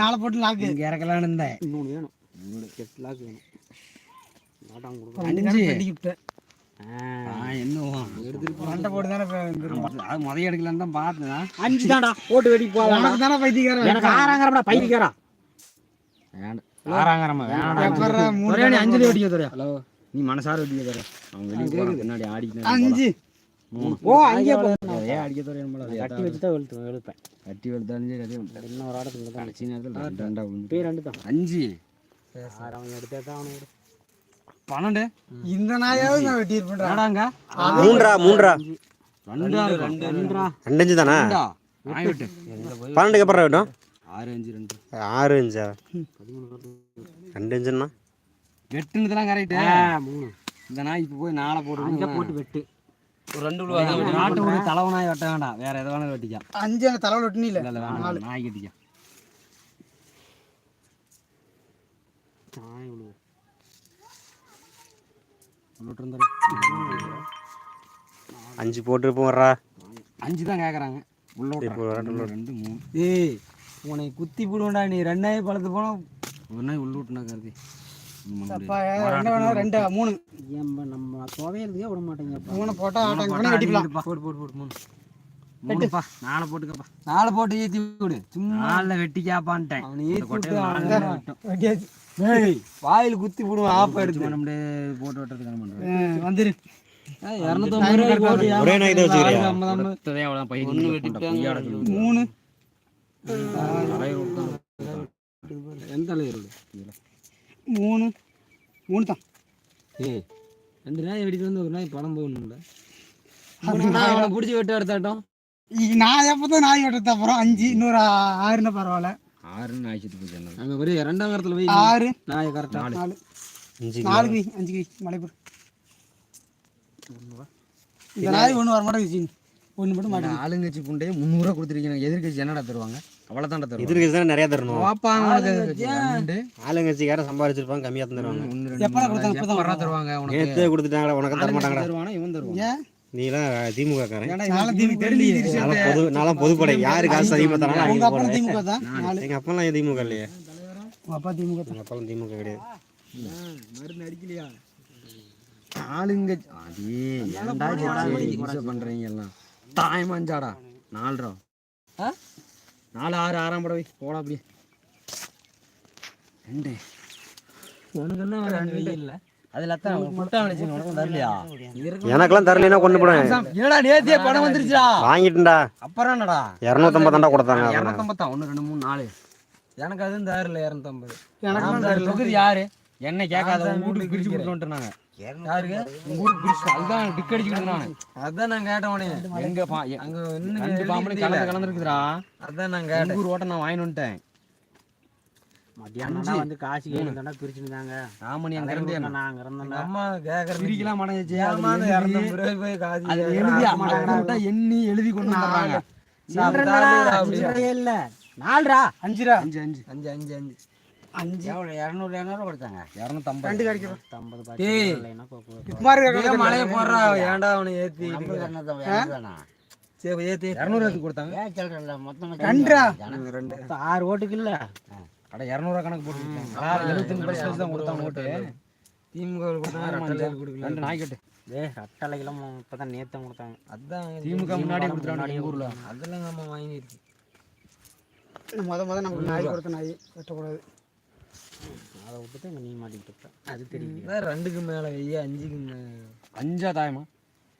நாளை போட்டு லாக்கு. இங்க இறக்கலான்னு இருந்தேன். இன்னொன்று வேணும். எட்டு லாக் வேணும். நாட்டாங்க கொடுக்கும் ரெண்டு அஞ்சு. தான்டா போட்டு வெடி போகலாம் உனக்கு தானே பைத்தியக்காரன் எனக்கு ஆறாங்கிறப்படா பைத்தியக்காரா ஆறாங்கிறமா அஞ்சலி வெடிக்க தர ஹலோ. நீ மனசார வெட்டிக்க தர. அவங்க வெளியே பின்னாடி ஆடிக்கிட்டு அஞ்சு. ஓ அங்கே போ ஏன் அடிக்க தர கட்டி வச்சு தான் வெளுத்து வெளுப்பேன் கட்டி வெளுத்தாலும் சரி அதே உண்டு. இன்னும் ஒரு ஆடத்துக்கு தான் கடைசி நேரத்தில் ரெண்டு ரெண்டா விழுந்து பேர் ரெண்டு தான் அஞ்சு அவன் எடுத்தே தான் அவனுக்கு பன்னெண்டு இந்த நாயாவது நான் வெட்டி இருப்பேன் ஏடாங்க மூன்றா மூன்றா ரெண்டா ரெண்டு ரெண்டா ரெண்டு அஞ்சு தானே பன்னெண்டுக்கு அப்புறம் வேட்டும் ஆறு அஞ்சு ரெண்டு ஆறு அஞ்சா ரெண்டு அஞ்சுன்னா வெட்டுனதுலாம் கரெக்டு மூணு இந்த நாய் இப்போ போய் நாளை போட்டு போட்டு வெட்டு ஒரு ரெண்டு நாட்டு ஒரு தலைவனாய் வெட்ட வேண்டாம். வேற எதை வேணாலும் வெட்டிக்கலாம். அஞ்சு தலைவல் வெட்டினி இல்ல? நாய் கட்டிக்க நாய் விழுவு. அஞ்சு போட்டு போடுறா அஞ்சு தான் கேக்குறாங்க. உள்ள இப்போ விட்றேன். ரெண்டு மூணு. ஏய் உன்னை குத்தி போடுவேன்டா. நீ ரெண்டாயிரம் பழத்து போனா ஒரு நாய் உள்ள விட்டுனா கருதி. ரெண்டு மூணு. ஏன்பா நம்ம விட மாட்டேங்கப்பா. மூணு போட்டா பண்ணி வெட்டிக்கலாம். போட்டு போட்டு போட்டு மூணு. மூணுப்பா நாளை போட்டுக்கப்பா. நாளை போட்டு ஏத்தி விடு. சும்மா. நாளில் வெட்டிக்காப்பான்ட்டேன். வாயில் குத்தி போடுவான் ஆப்ப எடுத்து. நம்மளே போட்டு வெட்டுறதுக்கு வந்துரு. வெட்டிட்டாங்க. மூணு. எந்த மூணு மூணு தான் ஏய் ரெண்டு நாய் வெட்டிட்டு வந்து ஒரு நாய் பணம் போகணும்ல. அவனை பிடிச்சி வெட்டு எடுத்தாட்டம். நான் எப்பதான் நாய் வெட்டது அப்புறம் அஞ்சு இன்னொரு ஆ- ஆறுன்னா பரவாயில்ல. ஆறு நாய் செத்து போச்சு அங்கே ஒரு ரெண்டாம் காலத்தில் போய் ஆறு. நாய் கரெக்டாக நாலு. அஞ்சு நாலு கை அஞ்சு கை. மலைப்பூர் இந்த நாய் ஒன்று வர மாட்டேங்குது ஒன்று மட்டும் மாட்டேங்குது ஆளுங்கட்சி புண்டையே முந்நூறுவா கொடுத்துருக்கீங்க. எதிர்கட்சி என்னடா தருவாங்க? அவ்வளோ தான்டா தருவாங்க. எதிர்க்கு தானே நிறைய தரணும். சம்பாதிச்சிருப்பாங்க கம்மியாக தான் தருவாங்க. ஒன்று உனக்கு? நேற்று உனக்கு தர மாட்டாங்கடா. தருவானா இவன் தருவான்? ஏன்? நீலாம் திமுக காரன் பொது நான்லாம் பொதுப்படை. யாரு காசு அதிகமாக தராங்க எங்கள் அப்பெல்லாம் திமுக இல்லையே? அப்பா திமுக எங்கள் திமுக கிடையாது. மருந்து அடிக்கலையா? ஆளுங்கட்சி அதே ஏன்டா சரி இம்சை பண்றீங்க எல்லாம்? தாயமாஞ்சாடா நாலு ரூபா நாலு ஆறு ஆறாம் படவை. போடா அப்படியே. ரெண்டு. உனக்கு என்ன ரெண்டு? இல்லை. அதில் தான் முட்டை அடிச்சு உனக்கு தரலையா எனக்கெல்லாம் தரலைன்னா கொண்டு போடுவேன் என்னடா நேத்தியே படம் வந்துருச்சா வாங்கிட்டுண்டா. அப்புறம் என்னடா? கொடுத்தாங்க. இரநூத்தம்பத்தா ஒன்று ரெண்டு மூணு நாலு. எனக்கு அதுவும் தரல இரநூத்தம்பது. எனக்கு யாரு? என்ன கேட்காத உங்க வீட்டுக்கு பிரிச்சு கொடுத்துட்டு நாங்க யாருக்கு? உங்க ஊருக்கு பிரிச்சு அதுதான் டிக் அடிச்சுக்கிட்டு நானு அதான் நான் கேட்டேன் உடனே. எங்க பா அங்க இன்னும் ரெண்டு கலந்து கலந்துருக்குதுடா. அதான் நான் கேட்டேன். ஊர் ஓட்ட நான் வாங்கிட்டு வந்துட்டேன். மத்தியானம் வந்து காசு கேட்டு பிரிச்சுருந்தாங்க. ராமணி அங்க இருந்து இருந்தோம் அம்மா கேக்குறது பிரிக்கலாம் மாட்டேங்குச்சு அது எழுதி அம்மா எண்ணி எழுதி கொண்டு வந்தாங்க இல்ல. நாலுடா. அஞ்சுரா அஞ்சு அஞ்சு. அஞ்சு அஞ்சு. அஞ்சு. இரநூறு இரநூறு கொடுத்தாங்க. இரநூத்தம்பது. ரெண்டு கிடைக்கிறோம் ஐம்பது மலைய போடுறா ஏன்டா அவனை ஏத்தி சரி ஏத்தி இரநூறு ஏத்தி கொடுத்தாங்க? ரெண்டா? ரெண்டு. ஆறு ஓட்டுக்கு இல்ல. அட இரநூறுவா கணக்கு போட்டுருக்காங்க எழுபத்தஞ்சு தான் கொடுத்தாங்க ஓட்டு. திமுக கொடுத்தாங்க ரெண்டு நாய்க்கட்டு ஏ அட்டலைக்கெல்லாம் நேத்தம் கொடுத்தாங்க. அதான் திமுக முன்னாடி கொடுத்துருவாங்க ஊர்ல. அதெல்லாம் நம்ம வாங்கிருக்கு முத முத நமக்கு நாய் கொடுத்த நாய் வெட்டக்கூடாது. அதை விட்டுட்டு நீ மாட்டிக்கிட்டு இருப்ப. அது தெரியும். ரெண்டுக்கு மேல ஐயா அஞ்சுக்கு அஞ்சா தாயமா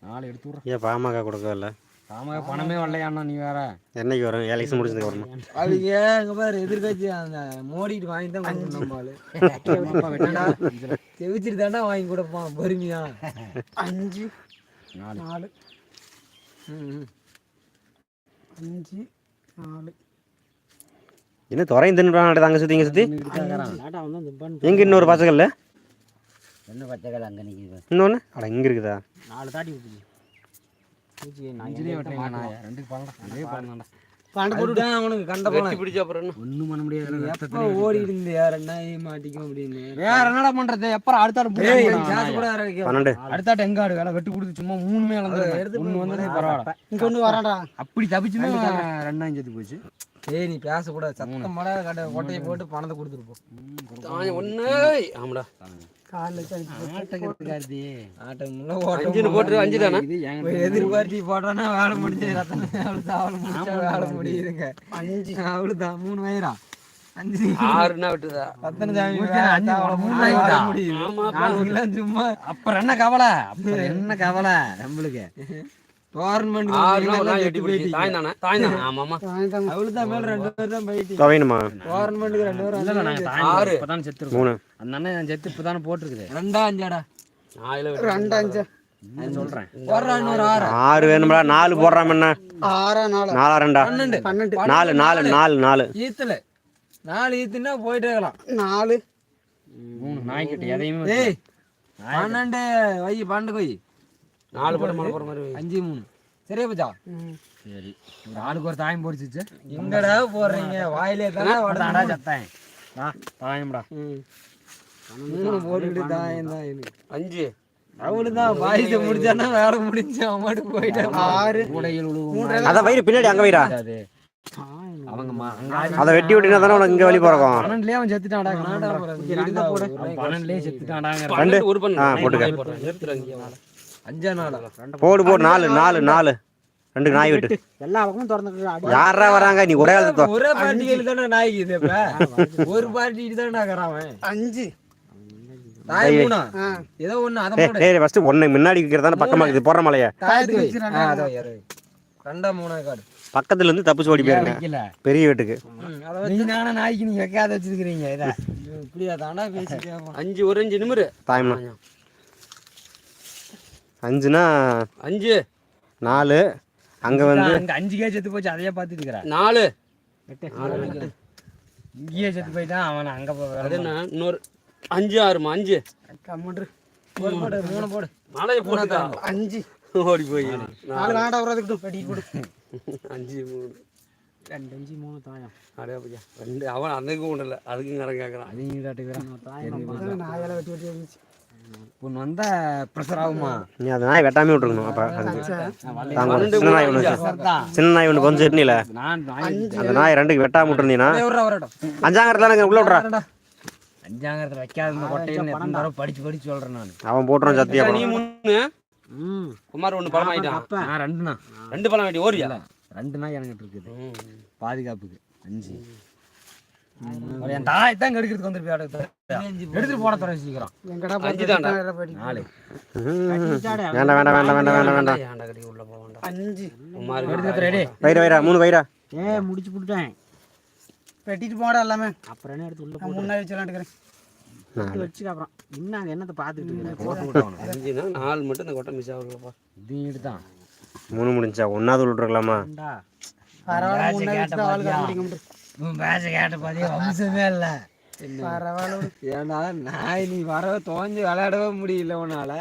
நாலு எடுத்து விட்றேன். ஏன் பாமக கொடுக்கல ஆமா பணமே வரலையாண்ணா நீ வேற. என்னைக்கு வரும்? எலெக்ஷன் முடிச்சதுக்கு வரணும் அதுக்கு அங்க பாரு எதிர்கட்சி அந்த மோடிட்டு வாங்கி தான் கொடுக்கணும் நம்மளு செவிச்சிட்டு தாண்டா வாங்கி கொடுப்பான் பொறுமையா. அஞ்சு. நாலு. நாலு. அஞ்சு நாலு. என்ன துறையும் தின்னுறாங்க அங்கே சுற்றி இங்கே சுற்றி எங்கே இன்னொரு பச்சைக்கல்ல என்ன பச்சைகள் அங்க நிக்குது? இன்னொன்று அட இங்கே இருக்குதா? நாலு தாட்டி அப்படி தப்பிச்சுமே ரெண்டாயிரம் செத்து போச்சு. ஏய் நீ பேசக்கூடாது. சத்தம் போட கடை கொட்டையை போட்டு பணத்தை கொடுத்துருப்போம் ஒண்ணு. ஆமாடா? எதிர்பார்த்தி போட்டோன்னா வேலை முடிஞ்சு வேலை முடியுதுங்க. அஞ்சு. அவ்வளோதான் மூணு வயிறா. சும்மா அப்புறம் என்ன கவலை? அப்புறம் என்ன கவலை நம்மளுக்கு? ஆறு. வேணும்டா நாலு போடுறாம என்ன? ஆறா நாலு? நாலா ரெண்டா? பன்னெண்டு. நாலு நாலு நாலு. நாலு ஈத்துல. நாலு ஈத்துனா போயிட்டே இருக்கலாம். நாலு. மூணு நாய்க்கிட்ட எதையுமே ஏய் பன்னெண்டு வை பன்னெண்டு வை. நாலு படம் மலை போற மாதிரி அஞ்சு மூணு. சரியா பச்சா சரி. ஒரு ஆளுக்கு ஒரு தாயம் போடிச்சிச்சு எங்கடா போடுறீங்க? வாயிலே தானே தாடா சத்தேன் வா தாயம்டா. மூணு தாயம் தான் அஞ்சு. முடிச்சானா வேலை முடிஞ்சு அவன் போயிட்டான் ஆறு. கூடையில் உழுவும். அதை வயிறு பின்னாடி அங்க வைடா. அது வெட்டி விட்டினா தானே உனக்கு இங்க வழி பிறக்கும் பன்னெண்டுலயே அவன் அவன் பன்னெண்டுலயே செத்துட்டான்டாங்கிற. ரெண்டு. ஒரு பண்ணு ஆ போட்டுக்க. அஞ்சா நாளா? போடு. போடு நாலு நாலு நாலு. ரெண்டு நாய் விட்டு. எல்லா பக்கமும் திறந்து யாரா வராங்க? நீ ஒரே ஆள் ஒரே பார்ட்டிகள் தானே நாய்க்கு இது இப்ப ஒரு பார்ட்டிட்டு தானே கறாவன் அஞ்சு. நாய் மூணா? ஆ. ஏதோ ஒண்ணு ஃபர்ஸ்ட் ஒண்ணு முன்னாடி வைக்கிறதானே பக்கமா இருக்குது. போற மலைய. ரெண்டா மூணா காடு. பக்கத்துல இருந்து தப்பிச்சு ஓடி போயிருங்க. பெரிய வீட்டுக்கு. ம், அதை நீ நானே நாய்க்கு நீ வைக்காத இப்படியா தானா பேசி அஞ்சு ஒரு அஞ்சு நிமிரு. தாயம்னா அஞ்சுனா அஞ்சு. நாலு. அங்க வந்து அங்க அஞ்சு கே செத்து போச்சு அதையே பார்த்துட்டு நாலு. இங்கேயே செத்து போயிட்டான் அவன் அங்க போய் அது என்ன? இன்னொரு அஞ்சு ஆறுமா? அஞ்சு. கம்முன்று போடு போடு மூணு. போடு. மலையை போட்டுதா அஞ்சு. ஓடி போய். நாலு. வேண்டாம் வர்றதுக்கு வெட்டி கொடு அஞ்சு மூணு. ரெண்டு அஞ்சு மூணு தாயம். அப்படியே பையா ரெண்டு. அவன் அதுக்கும் ஒன்றும் இல்லை அதுக்கும் கடன் கேட்குறான் அதையும் காட்டுக்கிறான் நாயெல்லாம் வெட்டி வெட்டி இருந்துச்சு பொண்ணு வந்தா ப்ரெஷர் ஆகுமா? நீ அந்த நாய் வெட்டாமே விட்டுருக்கணும் அப்ப ஒரு சின்ன நாய் ஒன்று சின்ன நாய் ஒன்று கொஞ்சம் இருந்தீல நான் அந்த நாய் ரெண்டுக்கு வெட்டாம விட்டுருந்தீங்கன்னா வரட்டும் அஞ்சாங்கிறதுல உள்ள விட்றா அஞ்சாங்கிறத வைக்காத இந்த கொட்டையில் எத்தனை தடவை படிச்சு படிச்சு சொல்றேன் நான். அவன் போட்டுறான் சத்தியா நீ மூணு. குமார் ஒன்று பழம் ஆயிட்டான் நான் ரெண்டுண்ணா. ரெண்டு பழம் ஆயிட்டு ஓரியா ரெண்டு நாய் எனக்கு இருக்குது. பாதுகாப்புக்கு. அஞ்சு. என் தாய் தான் வந்துருப்பியா எடுத்துட்டு போட தர சீக்கிரம். எங்கடா அஞ்சு தான்டா. வெட்டி நாலு. வேண்டாம் வேண்டாம் வேண்டாம் வேண்டாம் வேண்டாம் வேண்டாம் உள்ள போக வேண்டாம்? அஞ்சு. குமார் எடுத்து ரெடி. வயிறா வயிறா மூணு வயிறா ஏ முடிச்சு விட்டுட்டேன் வெட்டிட்டு போடா எல்லாமே. அப்புறம் என்ன எடுத்து உள்ள முன்னாடி வச்சு விளாண்டுக்கிறேன். நாலு வச்சுக்க அப்புறம். இன்னும் அங்கே என்னத்தை அஞ்சுனா நாலு மட்டும் இந்த கொட்டை மிஸ் ஆகுதுப்பா இது எடுத்தான் மூணு முடிஞ்சா ஒன்னாவது விட்டுருக்கலாமா? பரவாயில்ல முன்னாடி உன் பேச கேட்ட பாதியே வம்சமே இல்லை. பரவாயில்ல ஏன்னா நான் நாய் நீ வரவே தோஞ்சு விளையாடவே முடியல உன்னால.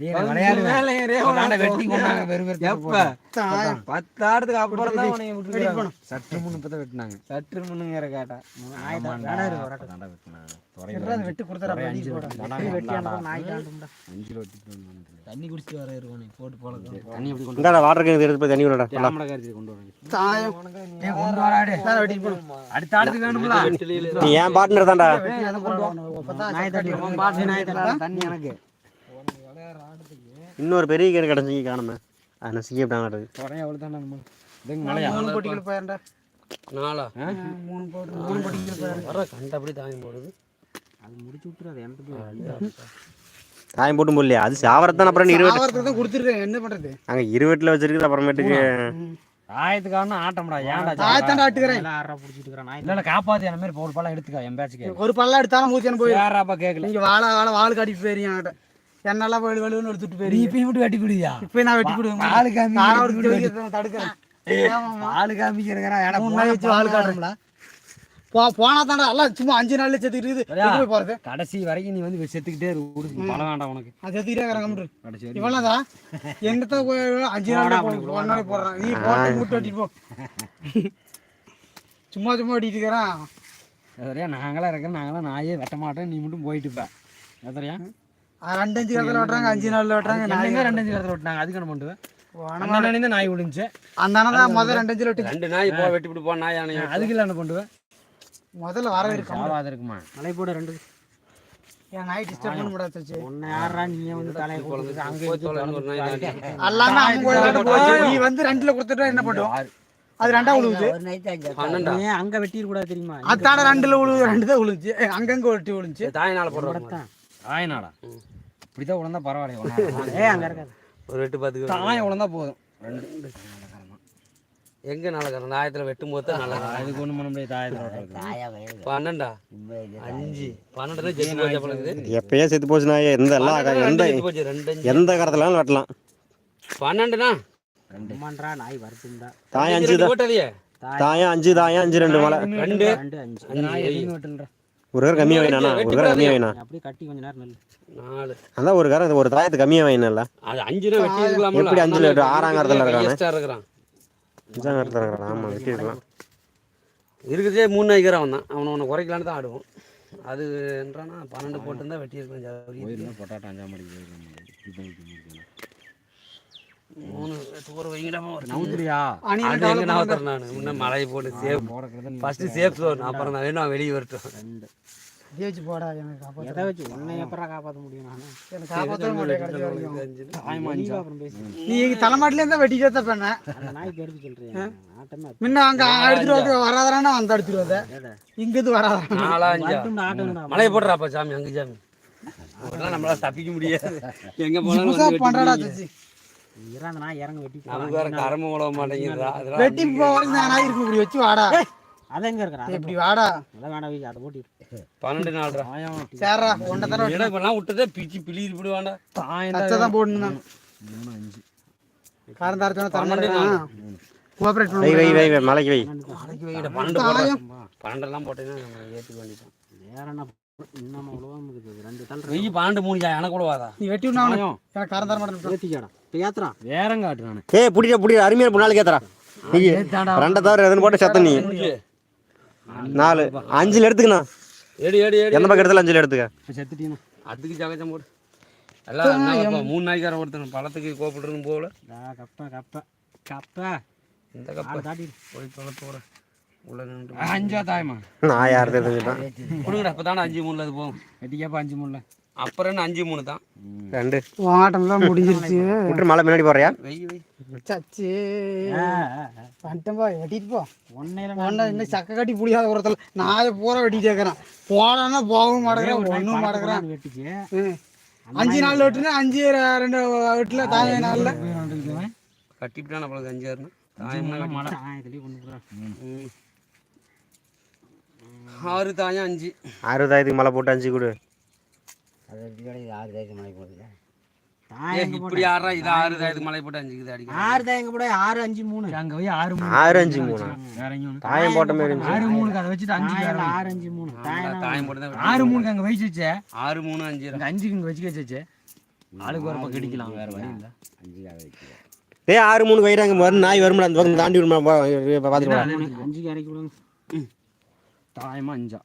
நீ விளையாடுவேன் மேலே ஏறி கொண்டாண்ட வெட்டி கொண்டாங்க வெறும் வெறும் எப்ப? தாயம். பத்து ஆடுறதுக்கு அப்புறம் தான் விட்டுருக்காங்க சற்று முன்னு இப்போ தான் வெட்டினாங்க. சற்று முன்னுங்கிற கேட்டா. வெட்டி வந்தாங்க தண்ணி குடிச்சிட்டு வர இருக்கும் நீ போட்டு போல தண்ணி எப்படி கொண்டு வாட்டர் கேன் எடுத்து தண்ணி விடா கேமரா அடுத்த ஆளுக்கு வேணும்ல. நீ ஏன் பார்ட்னர் தான்டா. நாய் தண்ணி எனக்கு. இன்னொரு பெரிய கேன் கிடச்சி காணுமே. அதை சீக்கிரம் குறைய அவ்வளோ தானே நம்ம? மூணு பொட்டிகள் போயிருந்தா நாளா மூணு போட்டு மூணு பொட்டிகள் போயிருந்தா வர கண்டபடி தாங்கி போடுது. அது முடிச்சு விட்டுரு அது எனக்கு தாயம் போட்டும் போடலையா அது சாவரத்தான் அப்புறம் நீ இருவட்டு தான் கொடுத்துருக்கேன் என்ன பண்றது? அங்க இருவட்டில் வச்சிருக்குது அப்புறமேட்டுக்கு ஆயத்துக்காரனா ஆட்டம்டா ஏன்டா தாயத்தாண்டா ஆட்டுக்கிறேன். இல்ல இல்ல காப்பாத்தி அந்த மாதிரி ஒரு பழம் எடுத்துக்க என் பேச்சுக்கு. ஒரு பல்லா எடுத்தாலும் மூச்சன் போயிடும் யாராப்பா கேட்கல நீங்க வாழ வாழ வாழ் காட்டிட்டு போயிருங்க என்கிட்ட? என்னெல்லாம் போய் வெளுன்னு எடுத்துட்டு நீ போயிருங்க இப்பயும் விட்டு வெட்டி விடுவியா இப்போ நான் வெட்டி விடுவேன் ஆளு காமி தடுக்கிறேன். ஆளு காமிக்கிறேன் ஏன்னா நாள் வச்சு வாழ் காட்டுறோம்ல. போ போனா தாண்டா எல்லாம் சும்மா அஞ்சு நாள்ல செத்துக்கிட்டு போய் போறது? கடைசி வரைக்கும் நீ வந்து செத்துக்கிட்டே இரு விடு பழம் வேண்டாம் உனக்கு. நான் செத்துக்கிட்டே இருக்கிறேன் கம்முட்டு கடைசி இவெல்லாம் தான் என்னத்த போய் அஞ்சு நாள் போடுறான். நீ போட்டு மூட்டை வெட்டிட்டு போ. சும்மா சும்மா வெட்டிட்டு இருக்கிறான். சரியா நாங்களாம் இருக்கிறோம். நாங்களாம் நாயே வெட்ட மாட்டோம். நீ மட்டும் போயிட்டு இருப்ப. சரியா ரெண்டு அஞ்சு காலத்துல வெட்டுறாங்க அஞ்சு நாள்ல வெட்டுறாங்க நான் என்னங்க ரெண்டு அஞ்சு காலத்தில். விட்டாங்க அதுக்கு என்ன பண்ணுவேன் அந்த நாய் விழுந்துச்சு. அந்த அண்ணன் தான் முதல்ல ரெண்டு அஞ்சு வெட்டி ரெண்டு நாய் போ வெட்டி விட்டு போ நாய் யானை அதுக்கு இல்லை என்ன பண்ணுவேன் முதல்ல வர இருக்கும். சாவாத இருக்குமா? மலை போட ரெண்டு. என் நாய் டிஸ்டர்ப் பண்ண முடியாது உன்னை யாரா நீ வந்து தலையை கொடுத்து அங்க போய் தொலைன்னு ஒரு நாய் தாண்டி. எல்லாமே அவங்க போச்சு. நீ வந்து ரெண்டுல கொடுத்துட்டா என்ன பண்ணும்? அது ரெண்டா ஏன் அங்க வெட்டிட கூடாது தெரியுமா? அத்தாட ரெண்டுல விழுவுது ரெண்டு தான் விழுந்துச்சு. ஏ, அங்கங்க ஒட்டி விழுந்துச்சு. தாயினால போடுறோம் இப்படிதான் உழந்தா பரவாயில்ல ஏ அங்க இருக்காது. ஒரு வெட்டு பார்த்துக்க. தாயம் உழந்தா போதும். ரெண்டு. எங்க நல்ல நாயத்துல வெட்டும் போது தான் நல்ல அதுக்கு ஒண்ணும் பண்ண முடியாது தாயத்தில் பன்னெண்டா? அஞ்சு. பன்னெண்டு ஜெயிச்சு போச்சு பழகுது எப்பயே செத்து போச்சு நாயே எந்த எல்லா எந்த எந்த கரத்துலாலும் வெட்டலாம். பன்னெண்டுனா? நாய் தாயம் அஞ்சு தாயம் அஞ்சு தாயம் அஞ்சு ரெண்டு மலை. ரெண்டு ரெண்டு அஞ்சு. நாய் எதுவுமே வெட்டலன்ற? ஒரு கரை கம்மியாக வேணாண்ணா ஒரு கரை கம்மியாக வேணா. அப்படியே கட்டி கொஞ்ச நேரம் நெல் நாலு. அதான் ஒரு கரை ஒரு தாயத்து கம்மியாக வேணும்ல அது அஞ்சுனா வெட்டி இருக்கலாம் எப்படி அஞ்சுல வெட்டு? ஆறாம் காரத்துல இருக்கானே? இருக்கிறான். அஞ்சாம் கரத்தில் இருக்கிறான். ஆமாம் வெட்டிருக்கலாம் இருக்கிறதே மூணு நாய்க்கிற அவன் தான். அவனை உன்னை குறைக்கலான்னு தான் ஆடுவோம் அது என்றானா பன்னெண்டு போட்டுருந்தா வெட்டி இருக்கலாம். ஜாவரி போயிருந்தா பொட்டாட்டம் அஞ்சாம் மணிக்கு மூணு தூர வைங்கடாமா ஒரு நவுத்துறியா? அது எங்க நவத்துறேன் நான்? முன்ன மலையை போட்டு சேஃப் ஃபர்ஸ்ட் சேஃப் அப்புறம் நான் வேணும் வெளியே வரட்டும். இதே வச்சு போடா எனக்கு காப்பாத்த எதை வச்சு? உன்னை எப்படா காப்பாற்ற முடியும் நானு? எனக்கு காப்பாற்ற மாட்டேன் கடைசி வரைக்கும். அஞ்சு தாயமா வெளியே அப்புறம் பேசி. நீ எங்க தலைமாட்டில இருந்தா வெட்டிட்டே தான் பண்ண அந்த சொல்றேன் முன்ன அங்க அடிச்சுட்டு வந்து வராதானா வந்து அடிச்சுட்டு ஏடா இங்கிருந்து வராதா நாலா அஞ்சா? வரட்டும் ஆட்டம்டா மலையை போடுறாப்பா சாமி அங்க சாமி. நம்மளால தப்பிக்க முடியாது. எங்க போனாலும் வந்து பண்றடா. தச்சி இறா அந்த நாய் இறங்க வெட்டி நமக்கு வேற கரம்பு வெட்டி நான் இருக்கு இப்படி வச்சு வாடா. அது எங்க இருக்கிறா? இப்படி வாடா. வேணா அதை போட்டு தாயம் சேர்றா ஒன்றை தர இடம் இப்பெல்லாம் விட்டதே பிச்சு பிளி தான் போடணும் நான் மூணு. அஞ்சு. காரம் தாரத்தோட தர மாட்டேன் கோஆபரேட் வை வை வை வை மலைக்கு வை. போட்டேன்னா வேற என்ன வெய்ய பன்னெண்டு மூணு எனக்கு கூட வாதா? நீ வெட்டி விடணும் எனக்கு காரம் தர மாட்டேன் ஏத்திக்காடா. இப்போ ஏத்துறா. வேறங்காட்டு நானு. ஏய் புடிடா புடிடா. அருமையா நாளைக்கு ஏத்தரா நீ ரெண்டை தவிர எதுன்னு போட்டு செத்த நீ. நாலு. அஞ்சுல எடுத்துக்கண்ணா ஏடி ஏடி ஏடி எந்த பக்கம் எடுத்தாலும் அஞ்சுல எடுத்துக்க. அதுக்கு ஜகஜம் போடு. எல்லாம்? மூணு நாய்க்கார ஒருத்தன் பழத்துக்கு கோப்பிட்டுருந்து போகல. கப்ப கப்ப. கப்ப. இந்த கப்பை. அதை தாட்டி போய் தொலை போகிறேன் உள்ள நின்று அஞ்சா தாயமா. நான் யார் தெரிஞ்சுட்டான் கொடுங்கடா இப்போ தானே அஞ்சு மூணுல அது போகும். வெட்டிக்கப்பா அஞ்சு மூணுல. அப்புறம் என்ன அஞ்சு மூணு தான். ரெண்டு. ஆட்டம்லாம் முடிஞ்சிருச்சு. விட்டு மலை முன்னாடி போறியா? வெய் வெய். சச்சி. வந்துட்டேன்பா வெட்டிட்டு போ. ஒன்னையில ஒன்றா இன்னும் சக்க கட்டி பிடிக்காத ஒருத்தல நான் பூரா வெட்டிட்டு இருக்கிறேன். போடான்னா போகவும் மாட்டேங்கிறேன் ஒன்றும் மாட்டேங்கிறேன். வெட்டிச்சு. அஞ்சு நாள் வெட்டுனா அஞ்சு ரெண்டு வெட்டில தாய் நாள்ல. கட்டிவிட்டான் நம்மளுக்கு அஞ்சு ஆறுனா தாயம்னா கட்டி ஆயிரத்துலேயே கொண்டு போகிறேன் ஆறு தாயம் அஞ்சு. அறுபதாயிரத்துக்கு மலை போட்டு அஞ்சு கொடு. இப்படி ஆறா இது ஆறு தாயத்துக்கு மலை போட்டு அஞ்சுக்குது அடிக்க ஆறு தான் எங்க கூட ஆறு அஞ்சு மூணு. அங்க போய் ஆறு மூணு. ஆறு அஞ்சு மூணு. தாயம் போட்ட மாதிரி ஆறு மூணுக்கு அதை வச்சுட்டு அஞ்சு தாயம் ஆறு அஞ்சு மூணு. தாயம் தாயம் போட்டு தான் ஆறு மூணுக்கு அங்க வச்சே ஆறு மூணு அஞ்சு அங்க அஞ்சுக்கு இங்க வச்சுக்க வச்சு ஆளுக்கு ஒரு பக்கம் அடிக்கலாம் வேற வழி இல்ல. டேய் ஆறு மூணு வயிறாங்க வரும் நாய் வரும்ல அந்த பக்கம் தாண்டி விடுமா பார்த்துட்டு போலாம். அஞ்சுக்கு இறக்கி விடுங்க தாயமா. அஞ்சா.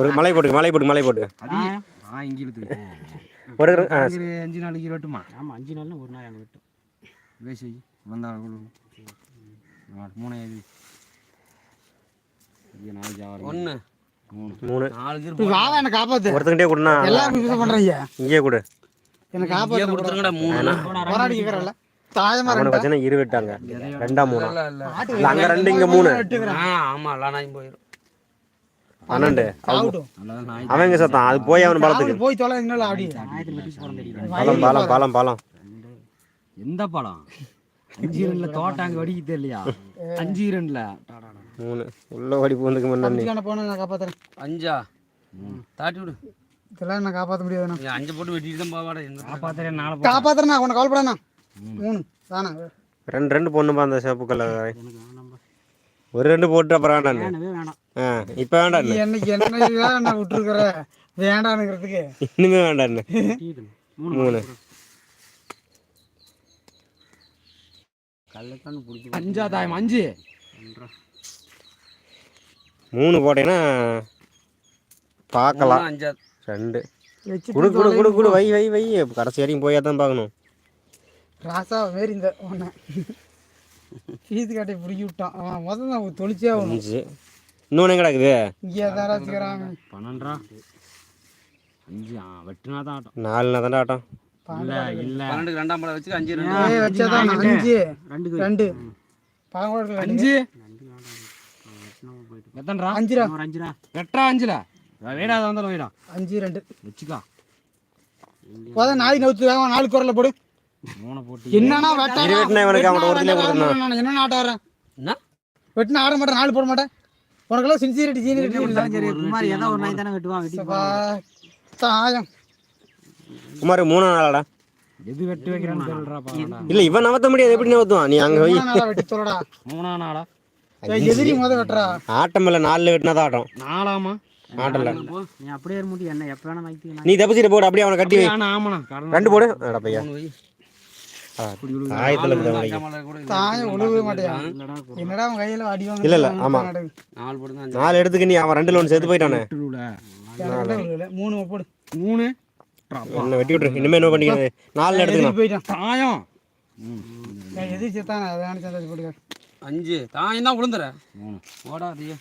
ஒரு மலை போட்டு மலை போட்டு மலை போட்டு. ஒரு அஞ்சு நாளைக்கு வெட்டுமா? ஆமா அஞ்சு நாள்ல ஒரு நாள் அங்கே விட்டோம். வேசி வந்தாலும் மூணு ஏழு ஐயா நாளைக்கு ஆறு ஒன்று மூணு. வாவா என்ன காப்பாத்து? ஒருத்தங்கிட்டே கொடுண்ணா. எல்லாரும் யூஸ் பண்றீங்க. இங்கேயே கொடு. என்ன இங்கே காப்பாத்து? கொடுத்துருங்கடா மூணு. போராடி கேட்கறல தாயமா பார்த்தீங்கன்னா இரு விட்டாங்க. ரெண்டா மூணா. அங்க ரெண்டு இங்க மூணு ஆ ஆமாம் எல்லா நாயும் போயிடும் பன்னெண்டு. அவன் எங்க சத்தான்? அது போய் அவன் பழத்துக்கு போய் பழம் பழம் பழம் பழம் எந்த பழம் அஞ்சு வடிக்குது இல்லையா? அஞ்சு மூணு. உள்ள ஓடி போனதுக்கு முன்னாடி. போன நான் காப்பாத்துறேன். அஞ்சா? தாட்டி விடு. இதெல்லாம் நான் காப்பாத்த முடியாது அஞ்சு போட்டு வெட்டிட்டு தான் போவாடா காப்பாத்துறேன் நாளை காப்பாத்துறேன் உன்னை கவலைப்படாண்ணா மூணு. தானே? ரெண்டு ரெண்டு பொண்ணுப்பா அந்த சேப்பு கலர் ஒரு ரெண்டு போட்டு அப்புறம் வேண்டாம் வேணவே வேணாம். ஆ இப்போ வேண்டாம் நீ என்னைக்கு என்ன நான் விட்டுருக்குற? வேண்டானுங்கிறதுக்கு இன்னுமே வேண்டாம் மூணு. அஞ்சா தாயம் அஞ்சு. மூணு போட்டீங்கன்னா பார்க்கலாம் ரெண்டு. குடு குடு குடு குடு. வை வை வை. கடைசி வரைக்கும் போய் தான் பார்க்கணும். ராசா மாரி இந்த ஒன்று ஃபீஸ் கட்டை பிடிக்கி விட்டான். அவன் முதல்ல அவன் தொளிச்சே ஆகணும். அஞ்சு இன்னொன்று கிடக்குது இங்கே தான் வச்சுக்கிறாங்க பன்னெண்டா அஞ்சு வெட்டுனா தான் ஆட்டம். நாலுனா தாண்டா ஆட்டம். இல்ல இல்ல. பன்னெண்டுக்கு ரெண்டாம் படம் வச்சு அஞ்சு ரெண்டு. ஏய் வச்சதான் அஞ்சு. ரெண்டு. ரெண்டு. பழம் அஞ்சு? எத்தன்றா அஞ்சுரா ஒரு அஞ்சுரா வெட்டா அஞ்சுல? வந்தாலும் வேடா அஞ்சு ரெண்டு. வச்சுக்கா. போதும் நாய் நவுத்துக்காக நாலு குரல்ல போடு. என்னன்னா வெட்டினா இவனுக்கு அவன் ஒருத்தனே கொடுத்துருந்தான் என்ன ஆட்ட வரேன் என்ன? வெட்டினா ஆட மாட்டேன் நாலு போட மாட்டேன். உனக்கெல்லாம் சின்சியரிட்டி சீனியரிட்டி சரி குமார் ஏதோ ஒரு நாய் தானே வெட்டுவான் வெட்டி தாயம். குமார் மூணா நாளாடா எது வெட்டு வைக்கிறான்னு சொல்றா பாடா இல்லை இவன் நவத்த முடியாது எப்படி நவத்துவான்? நீ அங்கே வெட்டி சொல்லடா மூணா நாளா? எதிரி முத வெட்டுறா. ஆட்டம் இல்லை நாலில் வெட்டினா தான் ஆட்டம். நாலாமா? ஆட்டம் இல்லை. நீ அப்படியே இருக்க முடியும் என்ன எப்ப வேணா நைட்டு நீ தப்பிச்சிட்டு போடு அப்படியே அவனை கட்டி ரெண்டு போடு. அட பையா. இது. தாயம் என்னடா அவன் கையில அடி வாங்க இல்ல, இல்ல, ஆமா. நாலு எடுத்துக்கு நீ அவன் ரெண்டு லோன் சேர்த்து போயிட்டானே. மூணு போடு. மூணு? என்ன வெட்டி விட்டுரு. இனிமே என்ன பண்ணிக்கிறது நாலு எடுத்துக்கலாம் போயிட்டான்? தாயம். அஞ்சு. தாயம் தான் விழுந்துற ஓடாதீங்க.